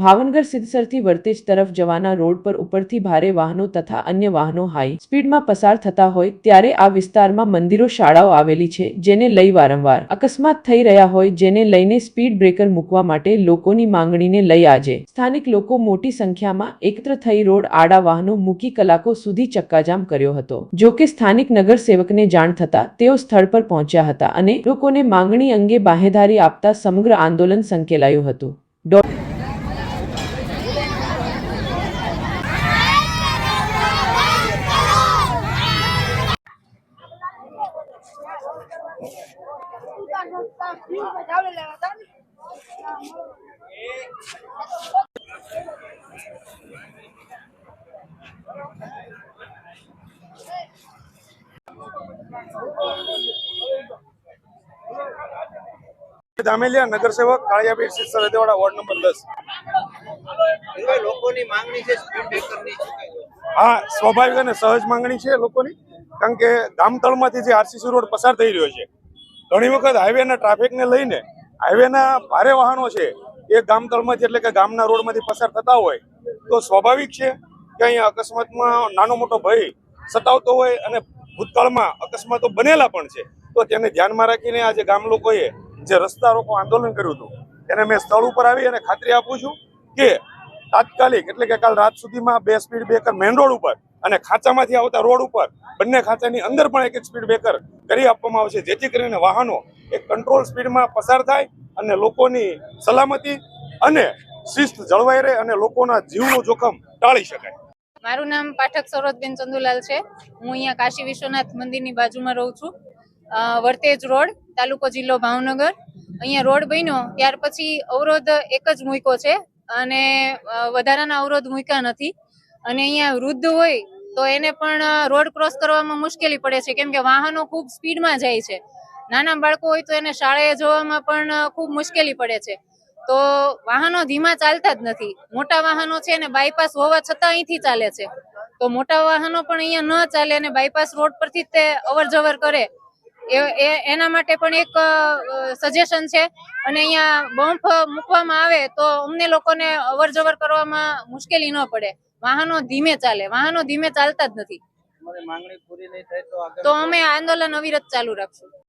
ભાવનગર સિદ્ધસરથી વર્તેજ તરફ જવાના રોડ પર ઉપરથી ભારે વાહનો તથા અન્ય વાહનો હાઈ સ્પીડમાં પસાર થતા હોય ત્યારે આ વિસ્તારમાં મંદિરો, શાળાઓ આવેલી છે, જેને લઈ વારંવાર અકસ્માત થઈ રહ્યા હોય, જેને લઈને સ્પીડ બ્રેકર મૂકવા માટે લોકોની માંગણીને લઈ આજે સ્થાનિક લોકો મોટી સંખ્યામાં એકત્ર થઈ રોડ આડા વાહનો મૂકી કલાકો સુધી ચક્કાજામ કર્યો હતો. જો કે સ્થાનિક નગરસેવકને જાણ થતા તેઓ સ્થળ પર પહોંચ્યા હતા અને લોકોને માંગણી અંગે બાહેધારી આપતા સમગ્ર આંદોલન સંકેલાયું હતું. ધામેલિયા નગરસેવક કાળિયાબીર સિસ્ટર રદેવાડા વોર્ડ નંબર દસ. લોકોની માંગણી છે સ્પીડ બ્રેકરની હા સ્વાભાવિક અને સહજ માંગણી છે લોકોની કારણ કે ગામતળમાંથી જે આરસીસી રોડ પસાર થઈ રહ્યો છે ઘણી વખત હાઈવેના ટ્રાફિકને લઈને હાઈવેના ભારે વાહનો છે, એ ગામતળમાંથી એટલે કે ગામના રોડમાંથી પસાર થતા હોય, તો સ્વાભાવિક છે કે અહીંયા અકસ્માતમાં નાનો મોટો ભય સતાવતો હોય અને ભૂતકાળમાં અકસ્માતો બનેલા પણ છે. તો તેને ધ્યાનમાં રાખીને આજે ગામ લોકોએ જે રસ્તા રોકો આંદોલન કર્યું હતું એને મેં સ્થળ ઉપર આવી અને ખાતરી આપું છું કે તાત્કાલિક, એટલે કે કાલ રાત સુધીમાં બે સ્પીડ બ્રેકર મેઇન રોડ ઉપર અને ખાંચામાંથી આવતા રોડ ઉપર બંને ખાંચાની અંદર પણ એક એક સ્પીડ બ્રેકર કરી આપવામાં આવશે. જેથી કરીને વાહનો એક કંટ્રોલ સ્પીડમાં પસાર થાય અને લોકોની સલામતી અને શિસ્ત જળવાઈ રહે અને લોકોના જીવનું જોખમ ટાળી શકાય. મારું નામ પાઠક સૌરભબેન ચંદુલાલ છે. હું અહીંયા કાશી વિશ્વનાથ મંદિરની બાજુમાં રહું છું. વર્તેજ રોડ, તાલુકો જિલ્લો ભાવનગર. અહીંયા રોડ બન્યો ત્યાર પછી અવરોધ એક જ મૂક્યો છે. અને વધારાના અવરોધ મૂક્યા નથી. અને અહીંયા વૃદ્ધ હોય તો એને પણ રોડ ક્રોસ કરવામાં મુશ્કેલી પડે છે. કેમ કે વાહનો ખૂબ સ્પીડમાં જાય છે. નાના બાળકો હોય તો એને શાળાએ જવામાં પણ ખૂબ મુશ્કેલી પડે છે. તો વાહનો ધીમા ચાલતા જ નથી. મોટા વાહનો છે અને બાયપાસ હોવા છતાં અહીંથી ચાલે છે. તો મોટા વાહનો પણ અહીંયા ન ચાલે અને બાયપાસ રોડ પરથી તે અવર કરે. એ- એના માટે પણ એક સજેશન છે. અને અહીંયા બમ્પ મૂકવામાં આવે તો અમને લોકોને અવર જવર કરવામાં મુશ્કેલી ન પડે. વાહનો ધીમે ચાલે. વાહનો ધીમે ચાલતા જ નથી. તો અમે આંદોલન અવિરત ચાલુ રાખશું.